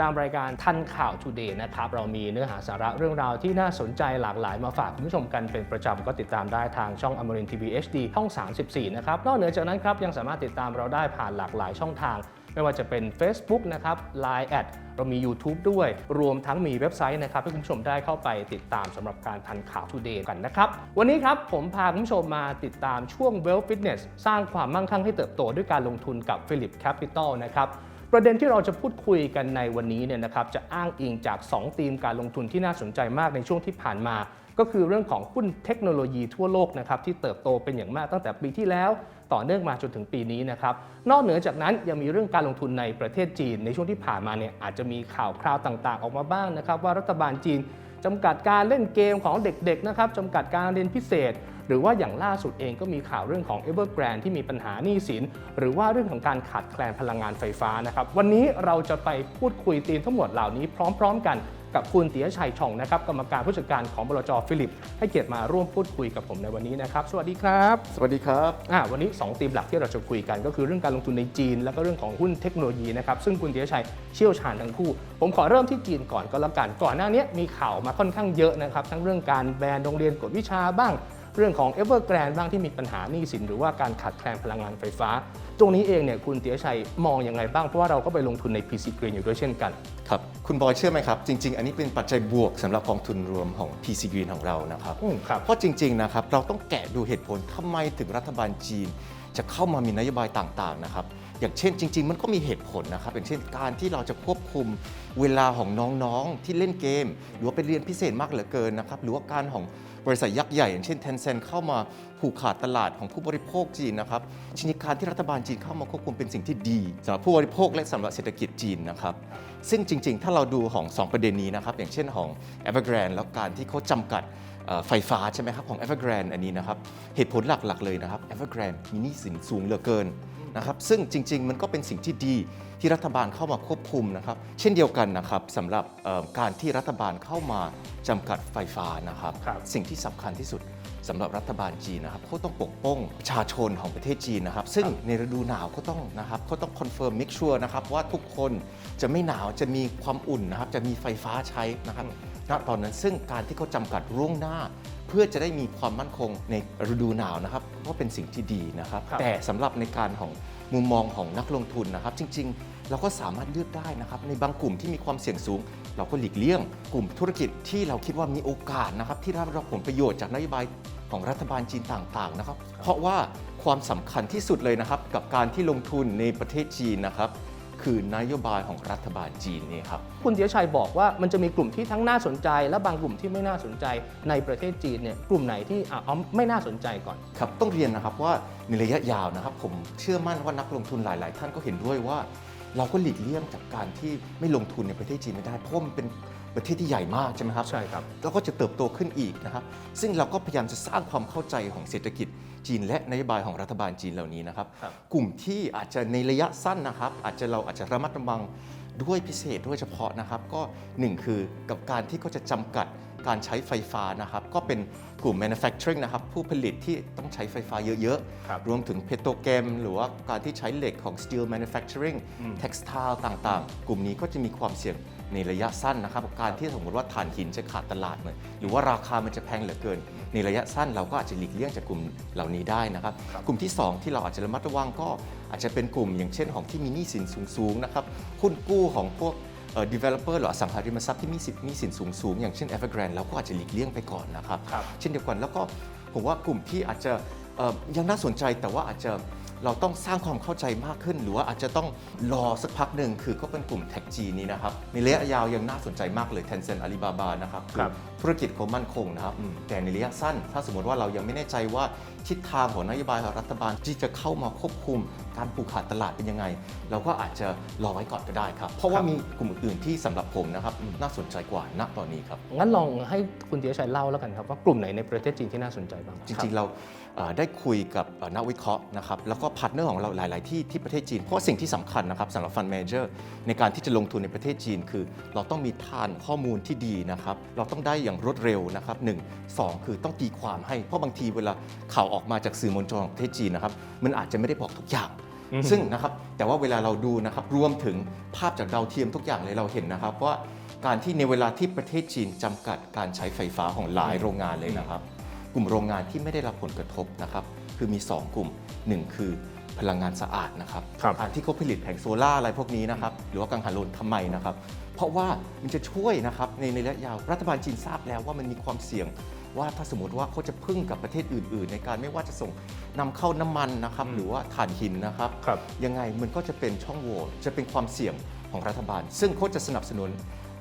ตามรายการทันข่าว Today นะครับ เรามีเนื้อหาสาระเรื่องราวที่น่าสนใจหลากหลายมาฝากคุณผู้ชมกันเป็นประจำ ก็ติดตามได้ทางช่องอมรินทีวี HD ช่อง 34 นะครับ นอกเหนือจากนั้นครับ ยังสามารถติดตามเราได้ผ่านหลากหลายช่องทาง ไม่ว่าจะเป็น Facebook นะครับ Line แอดเรามี YouTube ด้วย รวมทั้งมีเว็บไซต์นะครับให้คุณผู้ชมได้เข้าไปติดตามสำหรับการทันข่าว Today กันนะครับ วันนี้ครับผมพาคุณผู้ชมมาติดตามช่วง Well Fitness สร้างความมั่งคั่งให้เติบโตด้วยการลงทุนกับ Philip Capital นะครับ ประเด็นที่เราจะพูดคุยกันในวันนี้เนี่ยนะครับจะอ้างอิงจาก 2 ธีมการลงทุนที่น่าสนใจมากในช่วงที่ผ่านมา ก็คือเรื่องของหุ้นเทคโนโลยีทั่วโลกนะครับที่เติบโตเป็นอย่างมากตั้งแต่ปีที่แล้ว ต่อเนื่องมาจนถึงปีนี้นะครับนอกเหนือจากนั้นยังมีเรื่องการลงทุนในประเทศจีน ในช่วงที่ผ่านมาเนี่ยอาจจะมีข่าวคราวต่างๆ ออกมาบ้างนะครับว่ารัฐบาลจีนจำกัดการเล่นเกมของเด็กๆนะครับจำกัดการเรียนพิเศษ หรือว่าอย่างล่าสุดเองก็มีข่าวเรื่องของ Evergrande ที่มีปัญหาหนี้สิน หรือว่าเรื่องของการขาดแคลนพลังงานไฟฟ้านะครับ วันนี้เราจะไปพูดคุยธีมทั้งหมดเหล่านี้พร้อม ๆ กันกับคุณเตียชัยช่องนะครับกรรมการผู้จัดการของบลจฟิลิป ให้เกียรติมาร่วมพูดคุยกับผมในวันนี้นะครับ สวัสดีครับสวัสดีครับอ่าวันนี้ 2 ธีมหลักที่เราจะคุยกัน ก็คือเรื่องการลงทุนในจีน แล้วก็เรื่องของหุ้นเทคโนโลยีนะครับซึ่งคุณเตียชัยเชี่ยวชาญทั้งคู่ ผมขอเริ่มที่จีนก่อนก็แล้วกันก่อนหน้านี้มีข่าวมาค่อนข้างเยอะนะครับทั้งเรื่องการแบนโรงเรียนกวดวิชาบ้าง เรื่องของ Evergrande บ้างที่มีปัญหาหนี้สิน หรือว่าการขาดแคลนพลังงานไฟฟ้า ตรงนี้เองเนี่ยคุณเตียชัยมองยังไงบ้าง เพราะว่าเราก็ไปลงทุนใน PC Green อยู่ด้วยเช่นกัน ครับ คุณบอยเชื่อไหมครับ จริง ๆ อันนี้เป็นปัจจัยบวกสำหรับกองทุนรวมของ PC Green ของเรานะครับ อืมครับ เพราะจริง ๆ นะครับ เราต้องแกะดูเหตุผลทำไมถึงรัฐบาลจีน จะเข้ามามีนโยบายต่าง ๆ นะครับ อย่างเช่นจริง ๆ มันก็มีเหตุผลนะครับ อย่างเช่นการที่เราจะควบคุมเวลาของน้อง ๆ ที่เล่นเกม หรือว่าไปเรียนพิเศษมากเหลือเกินนะครับ หรือว่าการของ บริษัทยักษ์ใหญ่อย่างเช่น Tencent เข้ามาผูกขาดตลาดของผู้บริโภคจีนนะครับชนิดการที่รัฐบาลจีนเข้ามาควบคุมเป็นสิ่งที่ดีสำหรับผู้บริโภคและสำหรับเศรษฐกิจจีนนะครับซึ่งจริง ๆ ถ้าเราดูของ 2 ประเด็นนี้นะครับอย่างเช่นของ Evergrande แล้วการที่เขาจำกัดไฟฟ้าใช่ไหมครับของ Evergrande อันนี้นะครับเหตุผลหลักๆเลยนะครับ Evergrande มีหนี้สินสูงเหลือเกิน นะครับซึ่งจริง ๆ มันก็เป็นสิ่งที่ดีที่รัฐบาลเข้ามาควบคุมนะครับ เช่นเดียวกันนะครับสำหรับเอ่อการที่รัฐบาลเข้ามาจำกัดไฟฟ้านะครับครับสิ่งที่สำคัญที่สุดสำหรับรัฐบาลจีนนะครับเขาต้องปกป้องประชาชนของประเทศจีนนะครับ ซึ่งในฤดูหนาวก็ต้องนะครับเขาต้องคอนเฟิร์มมิกชัวร์นะครับว่าทุกคนจะไม่หนาวจะมีความอุ่นนะครับจะมีไฟฟ้าใช้นะครับ ณตอนนั้น ซึ่งการที่เขาจำกัดร่วงหน้า เพื่อจะได้มีความมั่นคงในฤดูหนาวนะครับก็เป็นสิ่งที่ดีนะครับครับแต่สำหรับในการของมุมมองของนักลงทุนนะครับ จริง ๆ เราก็สามารถเลือกได้นะครับในบางกลุ่มที่มีความเสี่ยงสูง เราก็หลีกเลี่ยง กลุ่มธุรกิจที่เราคิดว่ามีโอกาสนะครับที่ได้รับผลประโยชน์จากนโยบายของรัฐบาลจีนต่างๆนะครับ เพราะว่าความสำคัญที่สุดเลยนะครับ กับการที่ลงทุนในประเทศจีนนะครับ คือนโยบายของรัฐบาลจีนนี่ครับคุณเตียชัยบอกว่ามันจะมีกลุ่มที่ทั้งน่าสนใจ และบางกลุ่มที่ไม่น่าสนใจในประเทศจีนเนี่ยกลุ่มไหนที่อะเอาไม่น่าสนใจก่อนครับต้องเรียนนะครับว่าในระยะยาวนะครับ ผมเชื่อมั่นว่านักลงทุนหลาย ๆ ท่านก็เห็นด้วยว่า เราก็หลีกเลี่ยงจากการที่ไม่ลงทุนในประเทศจีนไม่ได้เพราะว่ามันเป็น ประเทศที่ใหญ่มากใช่ไหมครับใช่ครับแล้วก็จะเติบโตขึ้นอีกนะครับ ซึ่งเราก็พยายามจะสร้างความเข้าใจของเศรษฐกิจจีนและนโยบายของรัฐบาลจีนเหล่านี้นะครับครับกลุ่มที่อาจจะในระยะสั้นนะครับ อาจจะเราอาจจะระมัดระวังด้วยพิเศษด้วยเฉพาะนะครับ ก็หนึ่งคือกับการที่เขาจะจำกัด การใช้ไฟฟ้านะครับก็เป็นกลุ่ม manufacturing นะครับผู้ผลิตที่ต้องใช้ไฟฟ้าเยอะครับๆรวมถึงเพโตรเคมหรือว่าการที่ใช้เหล็กของ steel manufacturing อืม textile ต่างๆ กลุ่มนี้ก็จะมีความเสี่ยงในระยะสั้นนะครับกับการที่สมมติว่าถ่านหินจะขาดตลาดเลยหรือว่าราคามันจะแพงเหลือเกิน ในระยะสั้นเราก็อาจจะหลีกเลี่ยงจากกลุ่มเหล่านี้ได้นะครับครับกลุ่มที่ 2 ที่เราอาจจะระมัดระวังก็อาจจะเป็นกลุ่มอย่างเช่นของที่มีหนี้สินสูงๆนะครับหุ้นกู้ของพวกเอ่อ developer หรืออสังหาริมทรัพย์ที่มีสินหนี้สินสูงๆอย่างเช่น Evergrande เราก็อาจจะหลีกเลี่ยงไปก่อนนะครับครับเช่นเดียวกันแล้วก็ผมว่ากลุ่มที่อาจจะเอ่อยังน่าสนใจแต่ว่าอาจจะเราต้องสร้างความเข้าใจมากขึ้น หรือว่าอาจจะต้องรอสักพักหนึ่งคือก็เป็นกลุ่ม Tech G นี้นะครับ ในระยะยาวยังน่าสนใจมากเลย Tencent Alibaba นะครับครับธุรกิจเขามั่นคงนะครับแต่ในระยะสั้น ถ้าสมมติว่าเรายังไม่แน่ใจว่าทิศทางของนโยบายของรัฐบาลที่จะเข้ามาควบคุมการผูกขาดตลาดเป็นยังไง เราก็อาจจะรอไว้ก่อนก็ได้ครับ เพราะว่ามีกลุ่มอื่นๆที่สำหรับผมนะครับน่าสนใจกว่าณตอนนี้ครับ งั้นลองให้คุณเตียชัยเล่าแล้วกันครับว่ากลุ่มไหนในประเทศจีนที่น่าสนใจบ้าง จริงๆ เราเอ่อได้คุยกับเอ่อนักวิเคราะห์นะครับแล้วก็พาร์ทเนอร์ของเราหลาย ๆ ที่ที่ประเทศจีน เพราะว่าสิ่งที่สำคัญนะครับสำหรับฟัน d m มเจอร์ในการที่จะลงทุนในประเทศจีน คือ เราต้องมีฐานข้อมูลที่ดีนะครับเราต้องได้อย่างรวดเร็วนะครับหนึ่งสองคือต้องตีความให้เพราะบางทีเวลาข่าวออกมาจากสื่อมวลชนของประเทศจีนนะครับมันอาจจะไม่ได้บอกทุกอย่างอืมซึ่งนะครับแต่ว่าเวลาเราดูนะครับรวมถึงภาพจากดาวเทียมทุกอย่างเลยเราเห็นนะครับว่าการที่ในเวลาที่ประเทศจีนจำกัดการใช้ไฟฟ้าของหลายโรงงานเลยนะครับ กลุ่มโรงงานที่ไม่ได้รับผลกระทบนะครับคือมี 2 กลุ่ม 1 คือพลังงานสะอาดนะครับครับอันที่เขาผลิตแผงโซล่าร์อะไรพวกนี้นะครับหรือว่ากังหันลมทำไมนะครับ เพราะว่ามันจะช่วยนะครับในในระยะยาวรัฐบาลจีนทราบแล้วว่ามันมีความเสี่ยง ว่าถ้าสมมติว่าเขาจะพึ่งกับประเทศอื่น ๆ ในการไม่ว่าจะส่งนำเข้าน้ำมันนะครับหรือว่าถ่านหินนะครับครับยังไงมันก็จะเป็นช่องโหว่จะเป็นความเสี่ยงของรัฐบาล ซึ่งเขาจะสนับสนุน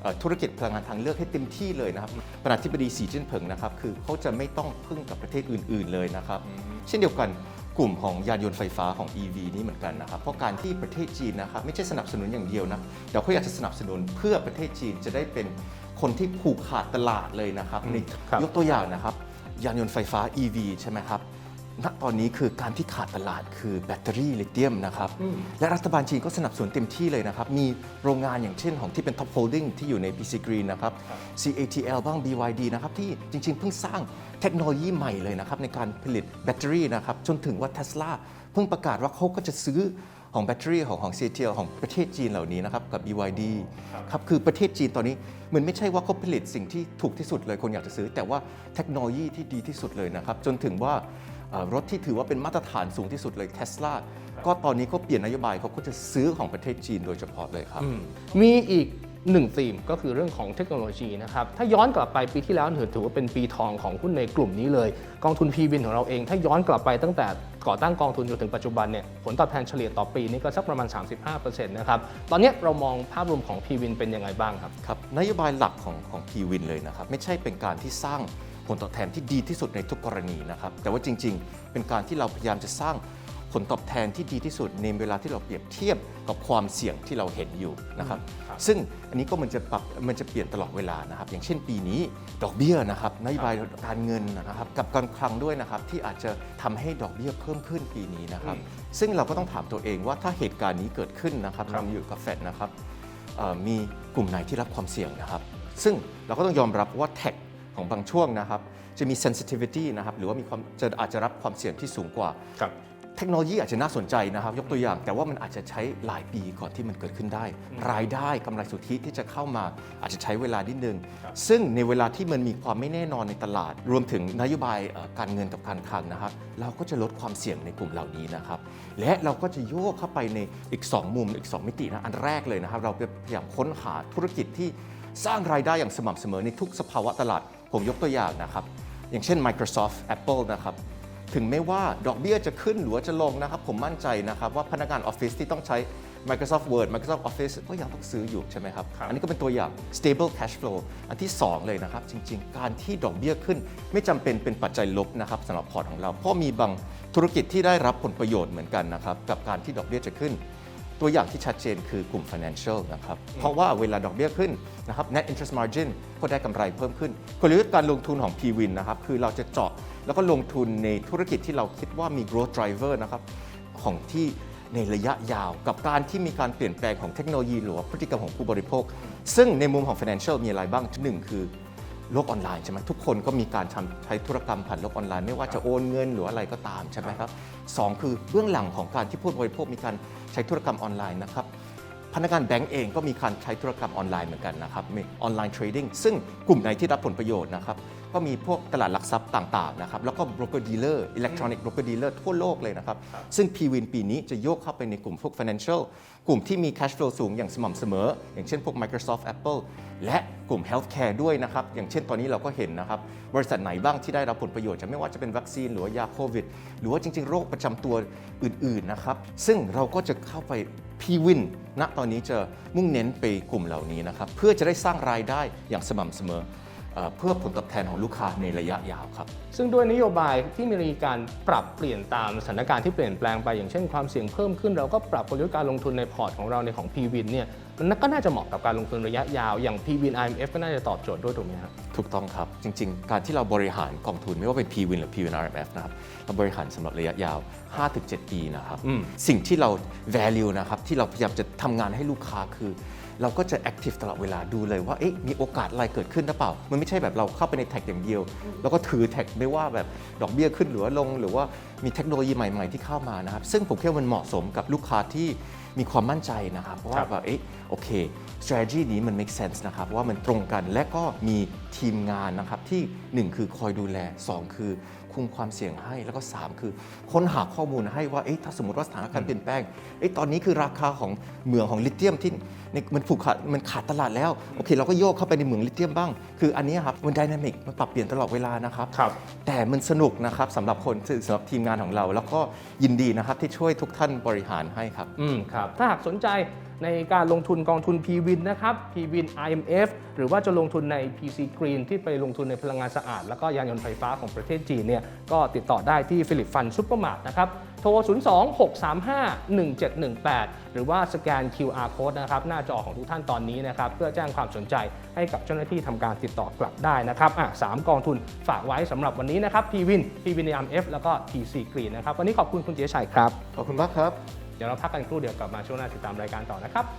เอ่อธุรกิจพลังงานทางเลือกให้เต็มที่เลยนะครับประธานาธิบดีสีจิ้นผิงนะครับคือเขาจะไม่ต้องพึ่งกับประเทศอื่น ๆ เลยนะครับ เช่นเดียวกันกลุ่มของยานยนต์ไฟฟ้าของ EV นี้เหมือนกันนะครับ เพราะการที่ประเทศจีนนะครับไม่ใช่สนับสนุนอย่างเดียวนะแต่เขาอยากจะสนับสนุนเพื่อประเทศจีนจะได้เป็น คนที่ผูกขาดตลาดเลยนะครับในครับยกตัวอย่างนะครับ ยานยนต์ไฟฟ้า EV ใช่ไหมครับณตอนนี้คือการที่ขาดตลาดคือแบตเตอรี่ลิเธียมนะครับ และรัฐบาลจีนก็สนับสนุนเต็มที่เลยนะครับ มีโรงงานอย่างเช่นของที่เป็น Top Holding ที่อยู่ใน PC Green นะครับ CATL บ้าง BYD นะครับ ที่จริงๆ เพิ่งสร้างเทคโนโลยีใหม่เลยนะครับ ในการผลิตแบตเตอรี่นะครับ จนถึงว่า Tesla เพิ่งประกาศว่าเขาก็จะซื้อ ของแบตเตอรี่ของของ CATL ของประเทศจีนเหล่านี้นะครับกับ BYD ครับคือประเทศจีนตอนนี้มันไม่ใช่ว่าเขาผลิตสิ่งที่ถูกที่สุดเลยคนอยากจะซื้อ แต่ว่าเทคโนโลยีที่ดีที่สุดเลยนะครับจนถึงว่าเอ่อรถที่ถือว่าเป็นมาตรฐานสูงที่สุดเลยเทสลาก็ตอนนี้เขาเปลี่ยนนโยบายเขาก็จะซื้อของประเทศจีนโดยเฉพาะเลยครับ มีอีก หนึ่งธีมก็คือเรื่องของเทคโนโลยีนะครับ ถ้าย้อนกลับไปปีที่แล้วถือว่าเป็นปีทองของหุ้นในกลุ่มนี้เลย กองทุน p ีวินของเราเอง ถ้าย้อนกลับไปตั้งแต่ก่อตั้งกองทุนจนถึงปัจจุบันเนี่ยผลตอบแทนเฉลี่ยต่อปีนี่ก็สักประมาณ 35%นะครับ ตอนนี้เรามองภาพรวมของ p ีวินเป็นยังไงบ้างครับครับนโยบายหลักของของ p w i n เลยนะครับไม่ใช่เป็นการที่สร้างผลตอบแทนที่ดีที่สุดในทุกกรณีนะครับแต่ว่าจริง ๆ เป็นการที่เราพยายามจะสร้าง ลตอบแทนที่ดีที่สุดในเวลาที่เราเปรียบเทียบกับความเสี่ยงที่เราเห็นอยู่นะครับครับ ซึ่งอันนี้ก็มันจะปรับมันจะเปลี่ยนตลอดเวลานะครับ อย่างเช่นปีนี้ดอกเบี้ยนะครับนโยบายการเงินนะครับกับการคลังด้วยนะครับที่อาจจะทำให้ดอกเบี้ยเพิ่มขึ้นปีนี้นะครับ ซึ่งเราก็ต้องถามตัวเองว่าถ้าเหตุการณ์นี้เกิดขึ้นนะครับครับเราอยู่กับเฟดนะครับเอ่อมีกลุ่มไหนที่รับความเสี่ยงนะครับ ซึ่งเราก็ต้องยอมรับว่าแท็กของบางช่วงนะครับ จะมี sensitivity นะครับ หรือว่ามีความจะอาจจะรับความเสี่ยงที่สูงกว่าครับ เทคโนโลยีอาจจะน่าสนใจนะครับ ยกตัวอย่าง แต่ว่ามันอาจจะใช้หลายปีก่อนที่มันเกิดขึ้นได้ รายได้กำไรสุทธิที่จะเข้ามาอาจจะใช้เวลานิดนึงครับซึ่งในเวลาที่มันมีความไม่แน่นอนในตลาด รวมถึงนโยบายเอ่อการเงินกับการคลังนะครับ เราก็จะลดความเสี่ยงในกลุ่มเหล่านี้นะครับ และเราก็จะโยกเข้าไปในอีก 2 มุมอีก 2 มิตินะอันแรกเลยนะครับ เราพยายามค้นหาธุรกิจที่สร้างรายได้อย่างสม่ำเสมอในทุกสภาวะตลาด ผมยกตัวอย่างนะครับ อย่างเช่น Microsoft Apple นะครับ ถึงแม้ว่าดอกเบี้ยจะขึ้นหรือว่าจะลงนะครับ ผมมั่นใจนะครับว่าพนักงานออฟฟิศที่ต้องใช้ Microsoft Word Microsoft Office ก็ยังต้องซื้ออยู่ใช่ไหมครับครับอันนี้ก็เป็นตัวอย่าง stable cash flow อันที่ 2 เลยนะครับ จริง ๆ การที่ดอกเบี้ยขึ้น ไม่จำเป็นเป็นปัจจัยลบนะครับสำหรับพอร์ตของเรา เพราะมีบางธุรกิจที่ได้รับผลประโยชน์เหมือนกันนะครับ กับการที่ดอกเบี้ยจะขึ้น ตัวอย่างที่ชัดเจนคือกลุ่ม financial นะครับ เพราะว่าเวลาดอกเบี้ยขึ้นนะครับ net interest margin ก็ได้กำไรเพิ่มขึ้นกลยุทธ์การลงทุนของ PWIN นะครับคือเราจะเจาะ แล้วก็ลงทุนในธุรกิจที่เราคิดว่ามี growth driver นะครับของที่ในระยะยาวกับการที่มีการเปลี่ยนแปลงของเทคโนโลยีหรือว่าพฤติกรรมของผู้บริโภค ซึ่งในมุมของ financial มีอะไรบ้างหนึ่งคือโลกออนไลน์ใช่ไหมทุกคนก็มีการทำใช้ธุรกรรมผ่านโลกออนไลน์ไม่ว่าจะโอนเงินหรืออะไรก็ตามใช่ไหมครับสองคือเบื้องหลังของการที่ผู้บริโภคมีการใช้ธุรกรรมออนไลน์นะครับ พนักงานแบงก์เองก็มีการใช้ธุรกรรมออนไลน์เหมือนกันนะครับมีออนไลน์เทรดดิ้งซึ่งกลุ่มไหนที่รับผลประโยชน์นะครับก็มีพวกตลาดหลักทรัพย์ต่างๆนะครับแล้วก็ broker dealer electronic broker dealer ทั่วโลกเลยนะครับซึ่ง PWIN ปีนี้จะโยกเข้าไปในกลุ่มพวก financial กลุ่มที่มี cash flow สูงอย่างสม่ำเสมอ อย่างเช่นพวก Microsoft Apple และกลุ่ม healthcare ด้วยนะครับอย่างเช่นตอนนี้เราก็เห็นนะครับบริษัทไหนบ้างที่ได้รับผลประโยชน์จะไม่ว่าจะเป็นวัคซีนหรือว่ายาโควิด หรือว่าจริง ๆ โรคประจำตัวอื่นๆนะครับซึ่งเราก็จะเข้าไป พี่วินณตอนนี้จะมุ่งเน้นไปกลุ่มเหล่านี้นะครับ เพื่อจะได้สร้างรายได้อย่างสม่ำเสมอ เอ่อเพื่อผลตอบแทนของลูกค้าในระยะยาวครับ ซึ่งด้วยนโยบายที่มีการปรับเปลี่ยนตามสถานการณ์ที่เปลี่ยนแปลงไปอย่างเช่นความเสี่ยงเพิ่มขึ้น เราก็ปรับกลยุทธ์การลงทุนในพอร์ตของเราในของ p w i n เนี่ยมันก็น่าจะเหมาะกับการลงทุนระยะยาว อย่าง p w i n IMF ก็น่าจะตอบโจทย์ด้วยถูกไหมครับถูกต้องครับ จริง ๆ การที่เราบริหารกองทุนไม่ว่าเป็น PWIN หรือ PWIN RMF นะครับเราบริหารสำหรับระยะยาว 5-7 ปีนะครับอืมสิ่งที่เรา value นะครับที่เราพยายามจะทำงานให้ลูกค้าคือ เราก็จะแอคทีฟตลอดเวลาดูเลยว่าเอ๊ะมีโอกาสอะไรเกิดขึ้นหรือเปล่า มันไม่ใช่แบบเราเข้าไปในแท็กอย่างเดียว แล้วก็ถือแท็กไม่ว่าแบบดอกเบี้ยขึ้นหรือว่าลง หรือว่ามีเทคโนโลยีใหม่ ๆ ที่เข้ามานะครับซึ่งผมคิดว่ามันเหมาะสมกับลูกค้าที่มีความมั่นใจนะครับว่าแบบเอ๊ะโอเค strategy นี้มัน make sense นะครับว่ามันตรงกันและก็มี ทีมงานนะครับที่ 1 คือคอยดูแล 2 คือคุมความเสี่ยงให้แล้วก็ 3 คือค้นหาข้อมูลให้ว่าเอ๊ะถ้าสมมติว่าสถานการณ์เปลี่ยนแปลงเอ๊ะตอนนี้คือราคาของเหมืองของลิเธียมที่ในมันผูกขาดมันขาดตลาดแล้วโอเค เราก็โยกเข้าไปในเหมืองลิเธียมบ้าง คืออันนี้ครับมันดินามิกมันปรับเปลี่ยนตลอดเวลานะครับครับแต่มันสนุกนะครับสำหรับคนสำหรับทีมงานของเรา แล้วก็ยินดีนะครับที่ช่วยทุกท่านบริหารให้ครับอืมครับถ้าหากสนใจ ในการลงทุนกองทุน PWIN นะครับ PWIN IMF หรือว่าจะลงทุนใน PC Green ที่ไปลงทุนในพลังงานสะอาด แล้วก็ยานยนต์ไฟฟ้าของประเทศจีนเนี่ยก็ติดต่อได้ที่ฟิลิปฟันซุปเปอร์มาร์ทนะครับโทร 02-635-1718 หรือว่าสแกน QR code นะครับหน้าจอของทุกท่านตอนนี้นะครับเพื่อแจ้งความสนใจให้กับเจ้าหน้าที่ทำการติดต่อกลับได้นะครับอะสามกองทุนฝากไว้สำหรับวันนี้นะครับ PWIN PWIN IMF แล้วก็ PC Green นะครับวันนี้ขอบคุณคุณเจชัยครับ ขอบคุณมากครับ เดี๋ยวเราพักกันครู่เดียวกลับมาช่วงหน้าติดตามรายการต่อนะครับ「